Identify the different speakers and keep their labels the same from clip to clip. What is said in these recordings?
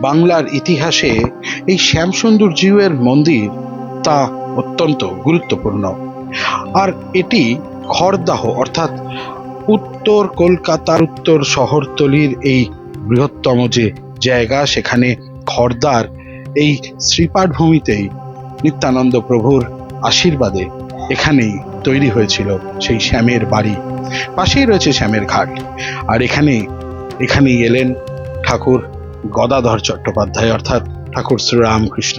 Speaker 1: বাংলার ইতিহাসে এই শ্যামসুন্দর জিউয়ের মন্দির তা অত্যন্ত গুরুত্বপূর্ণ। আর এটি খড়দাহ, অর্থাৎ উত্তর কলকাতার উত্তর শহরতলির এই বৃহত্তম যে জায়গা, সেখানে খড়দার এই শ্রীপাঠ ভূমিতেই নিত্যানন্দ প্রভুর আশীর্বাদে এখানেই তৈরি হয়েছিল সেই শ্যামের বাড়ি। পাশেই রয়েছে শ্যামের ঘাট। আর এখানে, এখানেই এলেন ঠাকুর গদাধর চট্টোপাধ্যায়, অর্থাৎ ঠাকুর শ্রীরামকৃষ্ণ।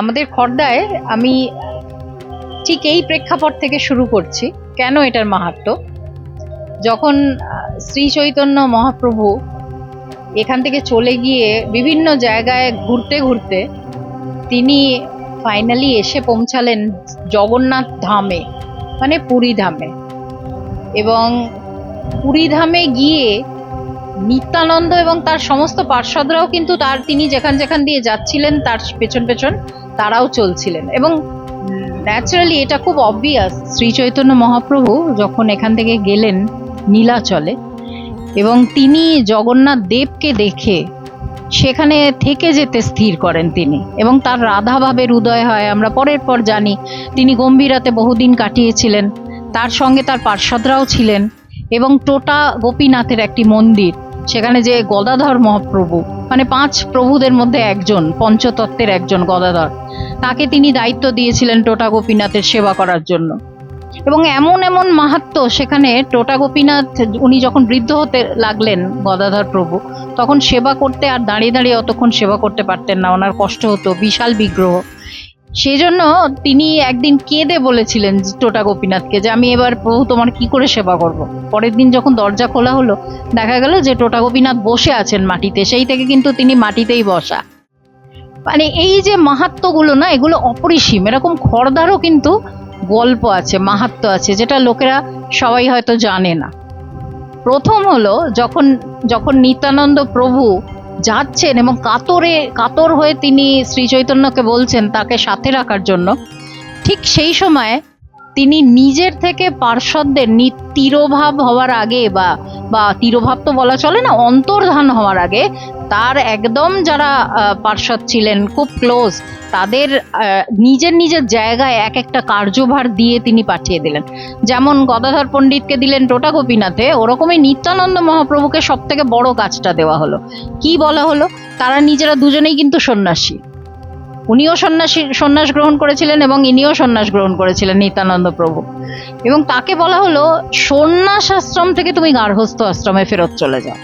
Speaker 2: আমাদের খর্দায় আমি ঠিক এই প্রেক্ষাপট থেকে শুরু করছি, কেন এটার মাহাত্ম্য যখন শ্রী চৈতন্য মহাপ্রভু এখান থেকে চলে গিয়ে বিভিন্ন জায়গায় ঘুরতে ঘুরতে তিনি ফাইনালি এসে পৌঁছালেন জগন্নাথ ধামে মানে পুরী ধামে। এবং পুরী ধামে গিয়ে নিত্যানন্দ এবং তার সমস্ত পার্ষদরাও কিন্তু তার, তিনি যেখান যেখান দিয়ে যাচ্ছিলেন, তার পেছন পেছন তারাও চলছিলেন। এবং ন্যাচারালি এটা খুব অবভিয়াস শ্রী চৈতন্য মহাপ্রভু যখন এখান থেকে গেলেন নীলাচলে, এবং তিনি জগন্নাথ দেবকে দেখে সেখানে থেকে যেতে স্থির করেন তিনি এবং তার রাধাভাবের উদয় হয়। আমরা পরের পর জানি তিনি গম্ভীরাতে বহুদিন কাটিয়েছিলেন। তার সঙ্গে তার পার্ষদরাও ছিলেন এবং টোটা গোপীনাথের একটি মন্দির, সেখানে যে গদাধর মহাপ্রভু মানে পাঁচ প্রভুদের মধ্যে একজন, পঞ্চতত্ত্বের একজন গদাধর, তাকে তিনি দায়িত্ব দিয়েছিলেন টোটা গোপীনাথের সেবা করার জন্য। এবং এমন এমন মাহাত্ম সেখানে টোটা গোপীনাথ, উনি যখন বৃদ্ধ হতে লাগলেন গদাধর প্রভু, তখন সেবা করতে আর দাঁড়িয়ে দাঁড়িয়ে অতক্ষণ সেবা করতে পারতেন না, ওনার কষ্ট হতো, বিশাল বিগ্রহ। সেজন্য তিনি একদিন কেঁদে বলেছিলেন টোটা গোপীনাথকে যে, আমি এবার প্রভু তোমার কি করে সেবা করব? পরের দিন যখন দরজা খোলা হলো, দেখা গেল যে টোটা গোপীনাথ বসে আছেন মাটিতে, সেই থেকে কিন্তু তিনি মাটিতেই বসা। মানে এই যে মাহাত্মগুলো না, এগুলো অপরিসীম, এরকম খড়দারও কিন্তু গল্প আছে মাহাত্ম আছে, যেটা লোকেরা সবাই হয়তো জানে না। প্রথম হলো যখন যখন নিত্যানন্দ প্রভু যাচ্ছেন এবং কাতরে, কাতর হয়ে তিনি শ্রী চৈতন্যকে বলছেন তাকে সাথে রাখার জন্য, ঠিক সেই সময় তিনি নিজের থেকে পার্শ্বদের তিরোভাব হওয়ার আগে বা বা তিরোভাব তো বলা চলে না, অন্তর্ধান হওয়ার আগে তার একদম যারা পার্ষদ ছিলেন, খুব ক্লোজ তাদের নিজের নিজের জায়গায় এক একটা কার্যভার দিয়ে তিনি পাঠিয়ে দিলেন। যেমন গদাধর পণ্ডিতকে দিলেন টোটা গোপীনাথে, ওরকমই নিত্যানন্দ মহাপ্রভুকে সব থেকে বড় কাজটা দেওয়া হলো। কি বলা হলো? তারা নিজেরা দুজনেই কিন্তু সন্ন্যাসী। উনিও সন্ন্যাসী, সন্ন্যাস গ্রহণ করেছিলেন এবং ইনিও সন্ন্যাস গ্রহণ করেছিলেন নিত্যানন্দ প্রভু। এবং তাকে বলা হলো, সন্ন্যাস আশ্রম থেকে তুমি গার্হস্থ আশ্রমে ফেরত চলে যাও।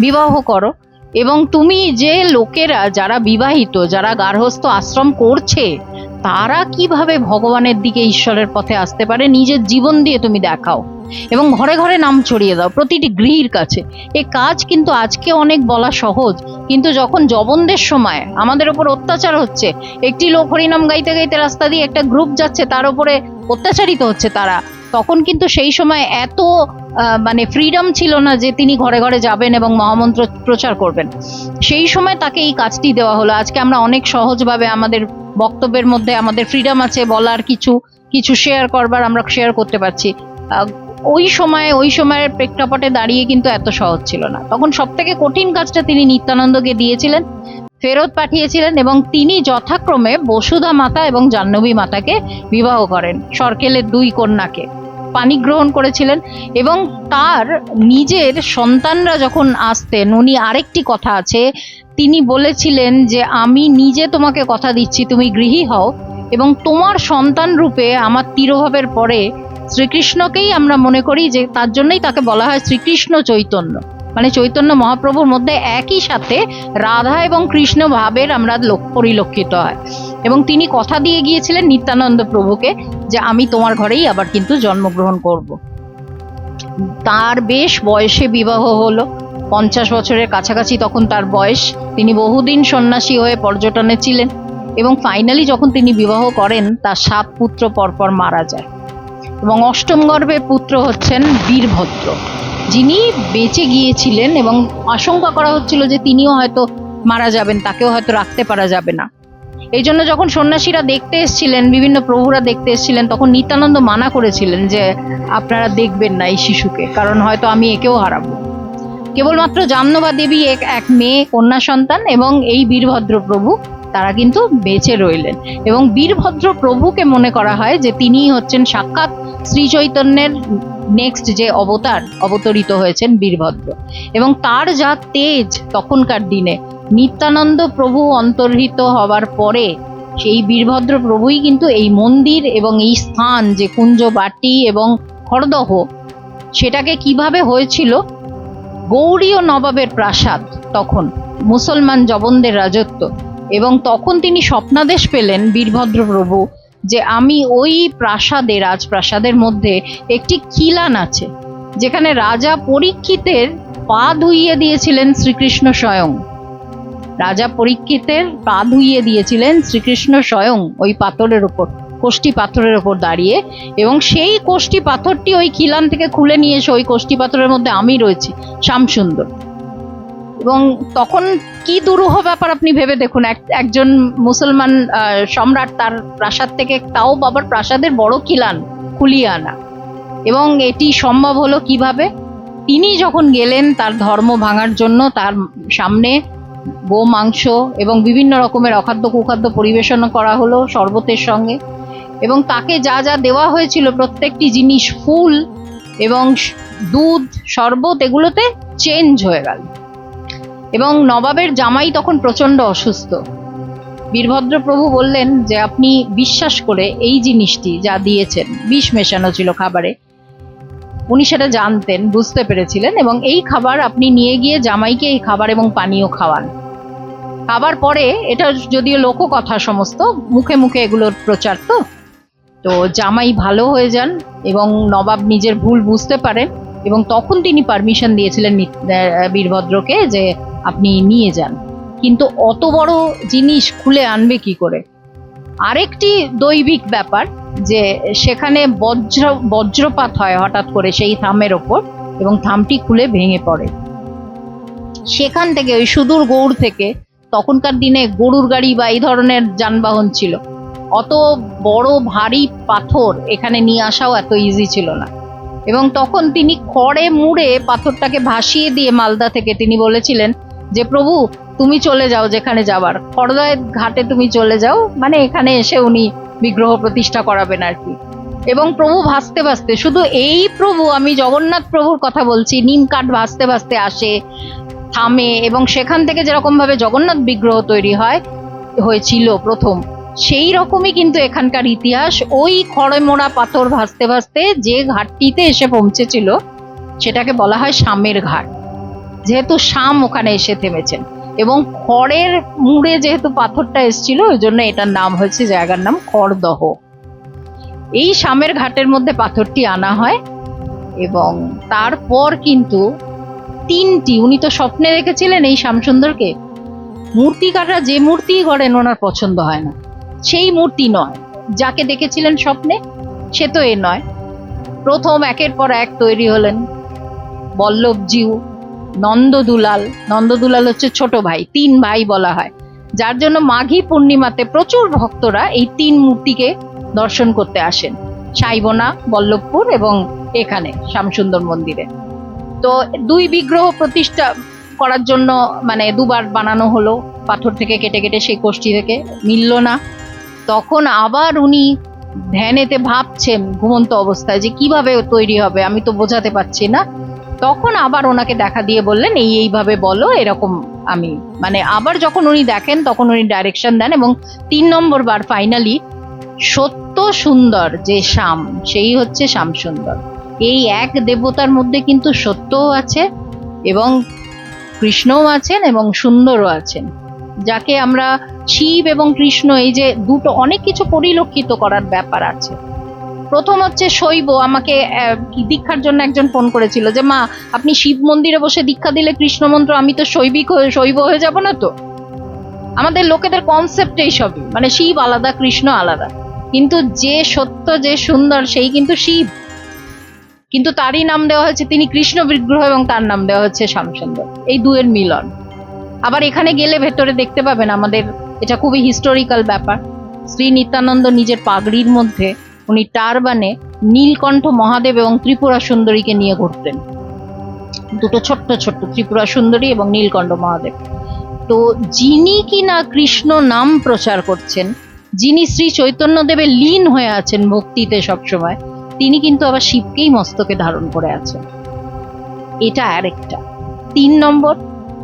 Speaker 2: বিবাহ করো। এবং তুমি যে লোকেরা যারা বিবাহিত, যারা গার্হস্থ আশ্রম করছে, তারা কীভাবে ভগবানের দিকে ঈশ্বরের পথে আসতে পারে? নিজের জীবন দিয়ে তুমি দেখাও। এবং ঘরে ঘরে নাম ছড়িয়ে দাও প্রতিটি গৃহীর কাছে। এ কাজ কিন্তু আজকে অনেক বলা সহজ, কিন্তু যখন জবনদের সময় আমাদের ওপর অত্যাচার হচ্ছে, একটি লোক হরিনাম গাইতে গাইতে রাস্তা দিয়ে একটা গ্রুপ যাচ্ছে, তার উপরে অত্যাচারিত হচ্ছে তারা, তখন কিন্তু সেই সময় এত মানে ফ্রিডম ছিল না যে তিনি ঘরে ঘরে যাবেন এবং মহামন্ত্র প্রচার করবেন। সেই সময় তাকে এই কাজটি দেওয়া হলো। আজকে আমরা অনেক সহজভাবে আমাদের বক্তব্যের মধ্যে আমাদের ফ্রিডম আছে বলার কিছু কিছু শেয়ার করবার আমরা শেয়ার করতে পারছি। ওই সময়, ওই সময়ের প্রেক্ষাপটে দাঁড়িয়ে কিন্তু এত সহজ ছিল না। তখন সব থেকে কঠিন কাজটা তিনি নিত্যানন্দকে দিয়েছিলেন, ফেরত পাঠিয়েছিলেন এবং তিনি যথাক্রমে বসুধা মাতা এবং জাহ্নবী মাতাকে বিবাহ করেন, সরকেলের দুই কন্যাকে। পানি গ্রহণ করেছিলেন এবং তার নিজের সন্তানরা যখন আসতেন, উনি আরেকটি কথা আছে। তিনি বলেছিলেন যে, আমি নিজে তোমাকে কথা দিচ্ছি, তুমি গৃহী হও এবং তোমার সন্তান রূপে আমার তিরোভাবের পরে শ্রীকৃষ্ণকেই আমরা মনে করি যে তার জন্যই তাকে বলা হয় শ্রীকৃষ্ণ চৈতন্য। মানে চৈতন্য মহাপ্রভুর মধ্যে একই সাথে রাধা এবং কৃষ্ণ ভাবের আমরা পরিলক্ষিত হয়। এবং তিনি কথা দিয়ে গিয়েছিলেন নিত্যানন্দ প্রভুকে যে আমি তোমার ঘরেই আবার কিন্তু জন্মগ্রহণ করব। তার বেশ বয়সে বিবাহ হলো। পঞ্চাশ বছরের কাছাকাছি তখন তার বয়স। তিনি বহুদিন সন্ন্যাসী হয়ে পর্যটনে ছিলেন এবং ফাইনালি যখন তিনি বিবাহ করেন, তার সাত পুত্র পরপর মারা যায়। এবং অষ্টম গর্ভের পুত্র হচ্ছেন বীরভদ্র। যিনি বেঁচে গিয়েছিলেন এবং আশঙ্কা করা হচ্ছিল যে তিনিও হয়তো মারা যাবেন, তাকেও হয়তো রাখতে পারা যাবে না। এই জন্য যখন সন্ন্যাসীরা দেখতে এসেছিলেন, বিভিন্ন প্রভুরা দেখতে এসেছিলেন, তখন নিত্যানন্দ মানা করেছিলেন যে, আপনারা দেখবেন না এই শিশুকে, কারণ হয়তো আমি একেও হারাবো। কেবলমাত্র জাহ্নবা দেবী এক এক মেয়ে, কন্যা সন্তান এবং এই বীরভদ্র প্রভু, তারা কিন্তু বেঁচে রইলেন। এবং বীরভদ্র প্রভুকে মনে করা হয় যে, তিনিই হচ্ছেন সাক্ষাৎ শ্রী চৈতন্যের নেক্সট যে অবতার অবতরিত হয়েছেন বীরভদ্র। এবং তার যা তেজ তখনকার দিনে, নিত্যানন্দ প্রভু অন্তর্হিত হবার পরে, সেই বীরভদ্র প্রভুই কিন্তু এই মন্দির এবং এই স্থান যে কুঞ্জ বাটি এবং হরদহ সেটাকে কীভাবে হয়েছিল? গৌরী ও নবাবের প্রাসাদ তখন, মুসলমান জবনদের রাজত্ব। এবং তখন তিনি স্বপ্নাদেশ পেলেন বীরভদ্র প্রভু যে আমি ওই প্রাসাদে, রাজপ্রাসাদের মধ্যে একটি খিলান আছে, যেখানে রাজা পরীক্ষিতের পা ধুইয়ে দিয়েছিলেন শ্রীকৃষ্ণ স্বয়ং। রাজা পরীক্ষিতের পা ধুইয়ে দিয়েছিলেন শ্রীকৃষ্ণ স্বয়ং ওই পাথরের উপর কোষ্টি পাথরের উপর দাঁড়িয়ে এবং সেই কোষ্টি পাথরটি ওই খিলান থেকে খুলে নিয়ে এসে ওই কোষ্টি পাথরের মধ্যে আমি রয়েছি, শ্যামসুন্দর। এবং তখন কি দুরূহ ব্যাপার আপনি ভেবে দেখুন? এক, একজন মুসলমান সম্রাট তার প্রাসাদ থেকে, তাও বাবার প্রাসাদের বড় খিলান খুলিয়ে আনা এবং এটি সম্ভব হলো কীভাবে? তিনি যখন গেলেন তার ধর্ম ভাঙার জন্য, তার সামনে গো, মাংস এবং বিভিন্ন রকমের অখাদ্য, কুখাদ্য পরিবেশন করা হলো শরবতের সঙ্গে। এবং তাকে যা যা দেওয়া হয়েছিল, প্রত্যেকটি জিনিস, ফুল এবং দুধ, শরবত, এগুলোতে চেঞ্জ হয়ে গেল। এবং নবাবের জামাই তখন প্রচণ্ড অসুস্থ। বীরভদ্র প্রভু বললেন যে, আপনি বিশ্বাস করে এই জিনিসটি যা দিয়েছেন, বিষ মেশানো ছিল খাবারে, উনি সেটা জানতেন, বুঝতে পেরেছিলেন এবং এই খাবার আপনি নিয়ে গিয়ে জামাইকে এই খাবার এবং পানীয় খাওয়ান। খাবার পরে এটা যদিও লোককথা সমস্ত, মুখে মুখে এগুলোর প্রচার তো তো জামাই ভালো হয়ে যান এবং নবাব নিজের ভুল বুঝতে পারেন এবং তখন তিনি পারমিশন দিয়েছিলেন বীরভদ্রকে যে আপনি নিয়ে যান। কিন্তু অত বড় জিনিস খুলে আনবে কি করে? আরেকটি দৈবিক ব্যাপার যে সেখানে বজ্র, বজ্রপাত হয় হঠাৎ করে সেই থামের ওপর এবং থামটি খুলে ভেঙে পড়ে। সেখান থেকে ওই সুদূর গৌড় থেকে তখনকার দিনে গরুর গাড়ি বা এই ধরনের যানবাহন ছিল। অত বড় ভারী পাথর এখানে নিয়ে আসাও এত ইজি ছিল না। এবং তখন তিনি খড়ে মুড়ে পাথরটাকে ভাসিয়ে দিয়ে মালদা থেকে তিনি বলেছিলেন যে প্রভু, তুমি চলে যাও যেখানে যাবার। খড়দয় ঘাটে তুমি চলে যাও মানে এখানে এসে উনি বিগ্রহ প্রতিষ্ঠা করাবেন আর কি। এবং প্রভু ভাসতে ভাসতে, শুধু এই প্রভু, আমি জগন্নাথ প্রভুর কথা বলছি, নিম কাঠ ভাসতে ভাসতে আসে, থামে, এবং সেখান থেকে যেরকম ভাবে জগন্নাথ বিগ্রহ তৈরি হয়, হয়েছিল প্রথম, সেই রকমই কিন্তু এখানকার ইতিহাস, ওই খড়ে মোড়া পাথর ভাসতে ভাসতে যে ঘাটটিতে এসে পৌঁছেছিল, সেটাকে বলা হয় শামের ঘাট। যেহেতু শাম ওখানে এসে থেমেছেন। এবং খড়ের মুড়ে যেহেতু পাথরটা এসেছিল, ওই জন্য এটার নাম হয়েছে, জায়গার নাম খড়দহ। এই শামের ঘাটের মধ্যে পাথরটি আনা হয় এবং তারপর কিন্তু তিনটি, উনি তো স্বপ্নে রেখেছিলেন এই শ্যামসুন্দরকে। মূর্তি কাটা যে মূর্তি গড়েন, ওনার পছন্দ হয় না। সেই মূর্তি নয়। যাকে দেখেছিলেন স্বপ্নে, সে তো এ নয়। প্রথম একের পর এক তৈরি হলেন বল্লভজিউ। নন্দদুলাল। নন্দদুলাল হচ্ছে ছোট ভাই, তিন ভাই বলা হয়। যার জন্য মাঘী পূর্ণিমাতে প্রচুর ভক্তরা এই তিন মূর্তিকে দর্শন করতে আসেন। সাইবনা, বল্লভপুর এবং এখানে শ্যামসুন্দর মন্দিরে। তো দুই বিগ্রহ প্রতিষ্ঠা করার জন্য মানে দুবার বানানো হলো। পাথর থেকে কেটে কেটে সেই কোষ্ঠী থেকে মিলল না। তখন আবার উনি ধ্যানেতে ভাবছেন ঘুমন্ত অবস্থায় যে কীভাবে তৈরি হবে আমি তো বোঝাতে পারছি না। তখন আবার ওনাকে দেখা দিয়ে বললেন, এই, এইভাবে বলো, এরকম আমি। মানে আবার যখন উনি দেখেন, তখন উনি ডাইরেকশন দেন এবং তিন নম্বর বার ফাইনালি সত্য সুন্দর যে শ্যাম, সেই হচ্ছে শ্যাম সুন্দর। এই এক দেবতার মধ্যে কিন্তু সত্যও আছে এবং কৃষ্ণও আছেন এবং সুন্দরও আছেন। যাকে আমরা শিব এবং কৃষ্ণ, এই যে দুটো অনেক কিছু পরিলক্ষিত করার ব্যাপার আছে। প্রথম হচ্ছে শৈব আমাকে দীক্ষার জন্য একজন ফোন করেছিল যে, মা, আপনি শিব মন্দিরে বসে দীক্ষা দিলে কৃষ্ণ মন্ত্র, আমি তো শৈবিক হয়ে, শৈব হয়ে যাব না তো? আমাদের লোকেদের কনসেপ্ট এইসবই মানে শিব আলাদা, কৃষ্ণ আলাদা। কিন্তু যে সত্য, যে সুন্দর, সেই কিন্তু শিব। কিন্তু তারই নাম দেওয়া হয়েছে, তিনি কৃষ্ণ বিগ্রহ এবং তার নাম দেওয়া হচ্ছে শ্যামসুন্দর। এই দুয়ের মিলন। আবার এখানে গেলে ভেতরে দেখতে পাবেন আমাদের, এটা খুবই হিস্টোরিক্যাল ব্যাপার। শ্রী নিত্যানন্দ নিজের পাগড়ির মধ্যে উনি টারবানে নীলকণ্ঠ মহাদেব এবং ত্রিপুরা সুন্দরীকে নিয়ে ঘুরতেন। দুটো ছোট্ট ছোট্ট ত্রিপুরা সুন্দরী এবং নীলকণ্ঠ মহাদেব। তো যিনি কিনা কৃষ্ণ নাম প্রচার করছেন, যিনি শ্রী চৈতন্যদেবের লীন হয়ে আছেন ভক্তিতে সবসময়, তিনি কিন্তু আবার শিবকেই মস্তকে ধারণ করে আছেন। এটা আরেকটা। তিন নম্বর,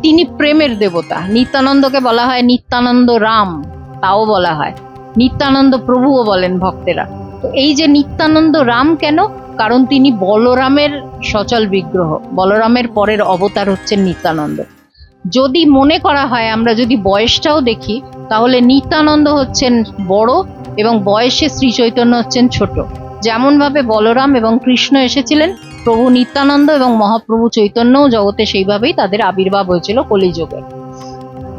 Speaker 2: তিনি প্রেমের দেবতা। নিত্যানন্দকে বলা হয় নিত্যানন্দ রাম, তাও বলা হয়। নিত্যানন্দ প্রভুও বলেন ভক্তেরা। তো এই যে নিত্যানন্দ রাম কেন? কারণ তিনি বলরামের সচল বিগ্রহ। বলরামের পরের অবতার হচ্ছেন নিত্যানন্দ। যদি মনে করা হয়, আমরা যদি বয়সটাও দেখি, তাহলে নিত্যানন্দ হচ্ছেন বড় এবং বয়সে শ্রী চৈতন্য হচ্ছেন ছোট। যেমনভাবে বলরাম এবং কৃষ্ণ এসেছিলেন, প্রভু নিত্যানন্দ এবং মহাপ্রভু চৈতন্যও জগতে সেইভাবেই তাদের আবির্ভাব হয়েছিল কলিযুগে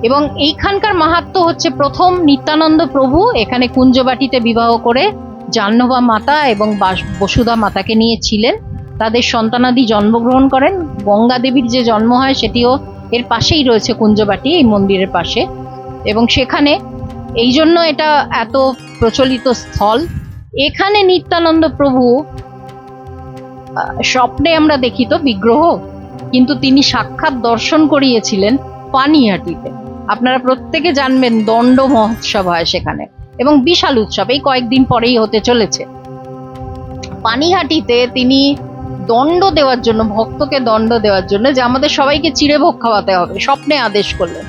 Speaker 2: এবং এইখানকার মাহাত্ম হচ্ছে প্রথম নিত্যানন্দ প্রভু, এখানে কুঞ্জবাটিতে বিবাহ করে জাহ্নবা মাতা এবং বাস- বসুধা মাতাকে নিয়ে ছিলেন। তাদের সন্তানাদি জন্মগ্রহণ করেন। গঙ্গা দেবীর যে জন্ম হয়, সেটিও এর পাশেই রয়েছে কুঞ্জবাটি, এই মন্দিরের পাশে। এবং সেখানে এই জন্য এটা এত প্রচলিত স্থল। এখানে নিত্যানন্দ প্রভু স্বপ্নে আমরা দেখি তো বিগ্রহ, কিন্তু তিনি সাক্ষাৎ দর্শন করিয়েছিলেন পানিহাটিতে। আপনারা প্রত্যেকে জানবেন দণ্ড মহোৎসব হয় সেখানে। এবং বিশাল উৎসব, এই কয়েকদিন পরেই হতে চলেছে। পানিহাটিতে তিনি দণ্ড দেওয়ার জন্য, ভক্তকে দণ্ড দেওয়ার জন্য যে আমাদের সবাইকে চিড়ে ভোগ খাওয়াতে হবে, স্বপ্নে আদেশ করলেন।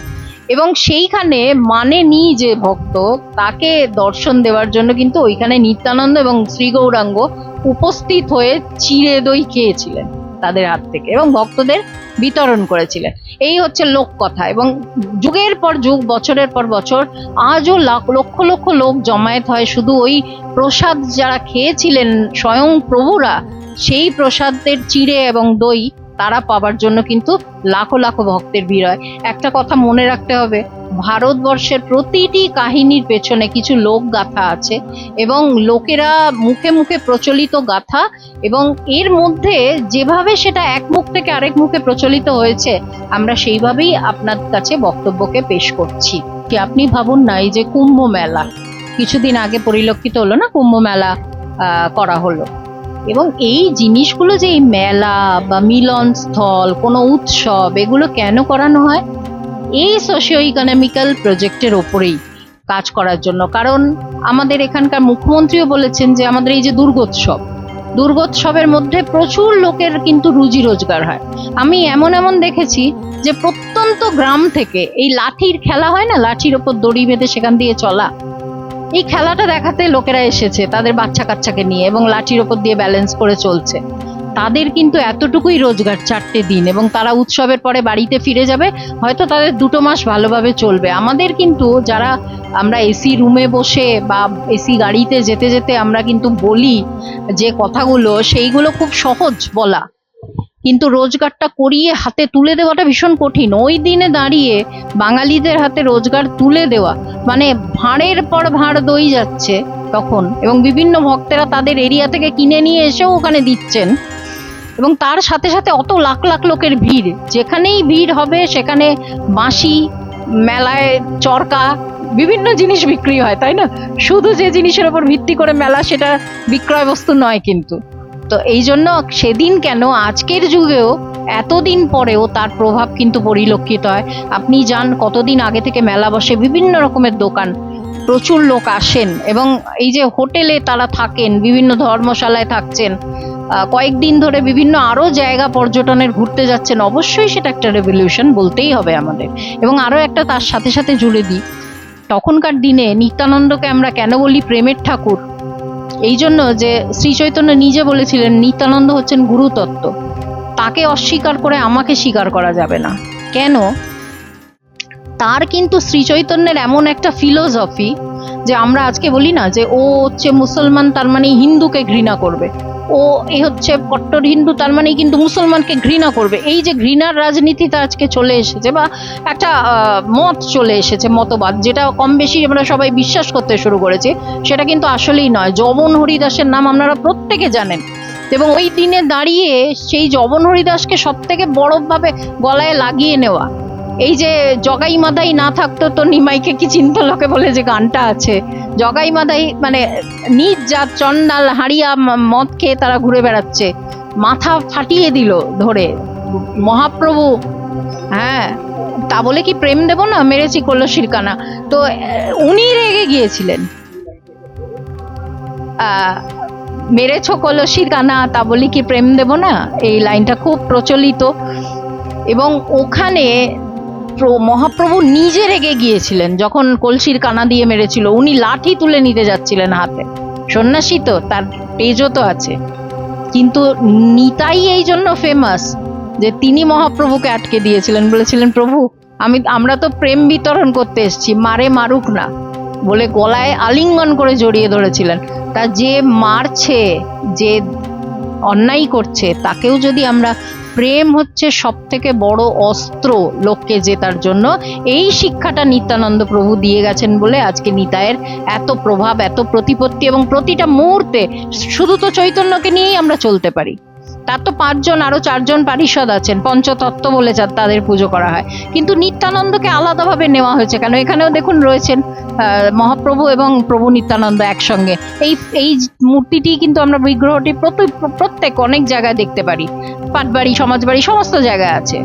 Speaker 2: এবং সেইখানে মানে নি যে ভক্ত, তাকে দর্শন দেওয়ার জন্য কিন্তু ওইখানে নিত্যানন্দ এবং শ্রী গৌরাঙ্গ উপস্থিত হয়ে চিড়ে দই খেয়েছিলেন। তাদের হাত থেকে এবং ভক্তদের বিতরণ করেছিলেন। এই হচ্ছে লোককথা এবং যুগের পর যুগ, বছরের পর বছর আজও লক্ষ লক্ষ লোক জমায়েত হয়। শুধু ওই প্রসাদ যারা খেয়েছিলেন স্বয়ং প্রভুরা, সেই প্রসাদের চিড়ে এবং দই তারা পাবার জন্য কিন্তু লাখো লাখো ভক্তের ভিড় হয়। একটা কথা মনে রাখতে হবে, ভারতবর্ষের প্রতিটি কাহিনীর পেছনে কিছু লোক গাথা আছে এবং লোকেরা মুখে মুখে প্রচলিত গাথা এবং এর মধ্যে যেভাবে সেটা এক মুখ থেকে আরেক মুখে প্রচলিত হয়েছে, আমরা সেইভাবেই আপনার কাছে বক্তব্যকে পেশ করছি। কি আপনি ভাবুন না, এই যে কুম্ভ মেলা, কিছুদিন আগে পরিলক্ষিত হলো না, কুম্ভ মেলা করা হলো। এবং এই জিনিসগুলো যে এই মেলা বা মিলন স্থল, কোনো উৎসব, এগুলো কেন করানো হয়? এই সোশিও ইকোনমিক্যাল প্রজেক্টের ওপরেই কাজ করার জন্য। কারণ আমাদের এখানকার মুখ্যমন্ত্রীও বলেছেন যে আমাদের এই যে দুর্গোৎসব, দুর্গোৎসবের মধ্যে প্রচুর লোকের কিন্তু রুজি রোজগার হয়। আমি এমন এমন দেখেছি যে প্রত্যন্ত গ্রাম থেকে এই লাঠির খেলা হয় না? লাঠির ওপর দড়ি বেঁধে সেখান দিয়ে চলা। এই খেলাটা দেখাতে লোকেরা এসেছে তাদের বাচ্চা কাচ্চাকে নিয়ে এবং লাঠির ওপর দিয়ে ব্যালেন্স করে চলছে। তাদের কিন্তু এতটুকুই রোজগার চারটে দিন এবং তারা উৎসবের পরে বাড়িতে ফিরে যাবে, হয়তো তাদের দুটো মাস ভালোভাবে চলবে। আমাদের কিন্তু যারা আমরা এসি রুমে বসে বা এসি গাড়িতে যেতে যেতে আমরা কিন্তু বলি যে কথাগুলো, সেইগুলো খুব সহজ বলা। কিন্তু রোজগারটা করিয়ে হাতে তুলে দেওয়াটা ভীষণ কঠিন। ওই দিনে দাঁড়িয়ে বাঙালিদের হাতে রোজগার তুলে দেওয়া মানে ভাঁড়ের পর ভাঁড় দই যাচ্ছে তখন এবং বিভিন্ন ভক্তেরা তাদের এরিয়া থেকে কিনে নিয়ে এসেও ওখানে দিচ্ছেন। এবং তার সাথে সাথে অত লাখ লাখ লোকের ভিড়, যেখানেই ভিড় হবে সেখানে বাঁশি, মেলায় চরকা, বিভিন্ন জিনিস বিক্রি হয়, তাই না? শুধু যে জিনিসের ওপর ভিত্তি করে মেলা, সেটা বিক্রয় বস্তু নয় কিন্তু। তো এই জন্য সেদিন কেন আজকের যুগেও এতদিন পরেও তার প্রভাব কিন্তু পরিলক্ষিত হয়। আপনি যান, কতদিন আগে থেকে মেলা বসে বিভিন্ন রকমের দোকান, প্রচুর লোক আসেন এবং এই যে হোটেলে তারা থাকেন, বিভিন্ন ধর্মশালায় থাকছেন কয়েকদিন ধরে বিভিন্ন আরও জায়গা পর্যটনের ঘুরতে যাচ্ছেন, অবশ্যই সেটা একটা রেভলিউশন বলতেই হবে আমাদের। এবং আরও একটা তার সাথে সাথে জুড়ে দিই। তখনকার দিনে নিত্যানন্দকে আমরা কেন বলি প্রেমের ঠাকুর? এই জন্য যে শ্রী চৈতন্য নিজে বলেছিলেন, নিত্যানন্দ হচ্ছেন গুরুতত্ত্ব। তাকে অস্বীকার করে আমাকে স্বীকার করা যাবে না। কেন? তার কিন্তু শ্রী চৈতন্যের এমন একটা ফিলোসফি যে আমরা আজকে বলি না যে, ও হচ্ছে মুসলমান, তার মানে হিন্দুকে ঘৃণা করবে। ও এ হচ্ছে কট্টর হিন্দু, তার মানে কিন্তু মুসলমানকে ঘৃণা করবে। এই যে ঘৃণার রাজনীতিটা আজকে চলে এসেছে বা একটা মত চলে এসেছে, মতবাদ, যেটা কম বেশি আমরা সবাই বিশ্বাস করতে শুরু করেছি, সেটা কিন্তু আসলেই নয়। জবন হরিদাসের নাম আপনারা প্রত্যেকে জানেন। এবং ওই দিনে দাঁড়িয়ে সেই জবন হরিদাসকে সব থেকে বড়ভাবে গলায় লাগিয়ে নেওয়া এই যে জগাই মাদাই না থাকতো তো নিমাইকে কি চিন্ত লোকে বলে যে গানটা আছে? জগাই মাদাই মানে নিজ জাত চন্ডাল হাড়িয়া মদ খেয়ে তারা ঘুরে বেড়াচ্ছে। মাথা ফাটিয়ে দিল ধরে। মহাপ্রভু হ্যাঁ তা বলে কি প্রেম দেব না? মেরেছি কলসির কানা তো উনি রেগে গিয়েছিলেন। মেরেছ কলসির কানা তা বলি কি প্রেম দেব না? এই লাইনটা খুব প্রচলিত। এবং ওখানে মহাপ্রভু নিজে রেগে গিয়েছিলেন, যখন কলসির কানা দিয়ে মেরেছিল, উনি লাঠি তুলে নিতে যাচ্ছিলেন হাতে। সন্ন্যাসী তো, তার তেজও তো আছে। কিন্তু নিতাই এই জন্য ফেমাস যে তিনি মহাপ্রভুকে আটকে দিয়েছিলেন, বলেছিলেন, প্রভু, আমি, আমরা তো প্রেম বিতরণ করতে এসেছি, মারে মারুক না। বলে গলায় আলিঙ্গন করে জড়িয়ে ধরেছিলেন। তা যে মারছে, যে অন্যায় করছে, তাকেও যদি আমরা প্রেম হচ্ছে সব থেকে বড় অস্ত্র লোককে জেতার জন্য, এই শিক্ষাটা নিত্যানন্দ প্রভু দিয়ে গেছেন বলে আজকে নিতায়ের এত প্রভাব, এত প্রতিপত্তি এবং প্রতিটা মুহূর্তে শুধু তো চৈতন্যকে নিয়েই আমরা চলতে পারি। তার তো পাঁচজন আরও চারজন পারিষদ আছেন, পঞ্চতত্ত্ব বলে তাদের পুজো করা হয়। কিন্তু নিত্যানন্দকে আলাদাভাবে নেওয়া হয়েছে কেন? এখানেও দেখুন রয়েছেন মহাপ্রভু এবং প্রভু নিত্যানন্দ একসঙ্গে। এই এই মূর্তিটি কিন্তু আমরা বিগ্রহটি প্রতি- প্রত্যেক অনেক জায়গায় দেখতে পারি। পাটবাড়ি, সমাজবাড়ি, সমস্ত জায়গায় আছে।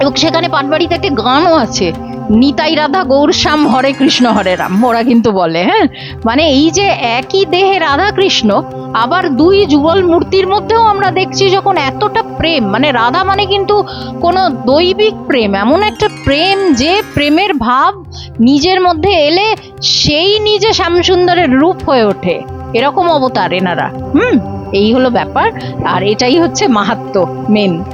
Speaker 2: এবং সেখানে পাটবাড়িতে একটা গানও আছে। নিতাই রাধা, গৌরশ্যাম, হরে কৃষ্ণ, হরে রাম, ওরা কিন্তু বলে হ্যাঁ? মানে এই যে একই দেহে রাধা কৃষ্ণ, আবার দুই যুগল মূর্তির মধ্যেও আমরা দেখছি যখন এতটা প্রেম মানে রাধা মানে কিন্তু কোনো দৈবিক প্রেম, এমন একটা প্রেম যে প্রেমের ভাব নিজের মধ্যে এলে সেই নিজে শ্যামসুন্দরের রূপ হয়ে ওঠে। এরকম অবতার এনারা, হুম? এই হলো ব্যাপার, আর এটাই হচ্ছে মাহাত্ম মেন